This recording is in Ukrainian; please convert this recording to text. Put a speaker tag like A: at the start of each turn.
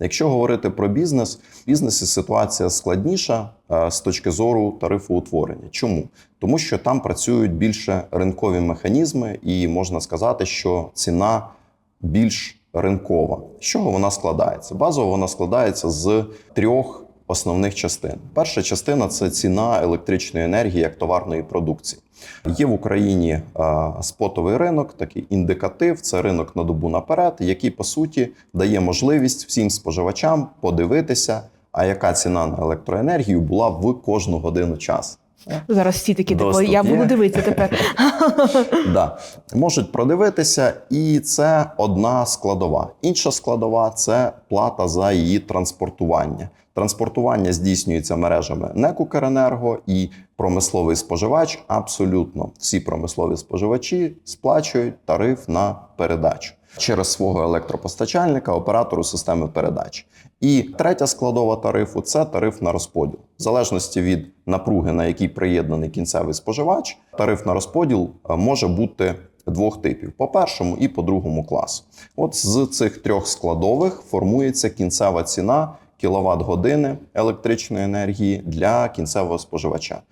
A: Якщо говорити про бізнес, в бізнесі ситуація складніша е, з точки зору тарифоутворення. Чому? Тому що там працюють більше ринкові механізми, і можна сказати, що ціна більш ринкова. З чого вона складається? Базово вона складається з трьох основних частин. Перша частина це ціна електричної енергії як товарної продукції. Є в Україні спотовий ринок, такий індикатив, це ринок на добу наперед, який по суті дає можливість всім споживачам подивитися, а яка ціна на електроенергію була в кожну годину часу.
B: Зараз всі такі типу, я буду дивитися тепер.
A: Да. Можуть продивитися, і це одна складова. Інша складова це плата за її транспортування. Транспортування здійснюється мережами НЕК «Укренерго» і промисловий споживач. Абсолютно всі промислові споживачі сплачують тариф на передачу через свого електропостачальника, оператору системи передач. І третя складова тарифу це тариф на розподіл. В залежності від напруги, на який приєднаний кінцевий споживач, тариф на розподіл е, може бути двох типів: по першому і по другому класу. От з цих трьох складових формується кінцева ціна кіловат години електричної енергії для кінцевого споживача.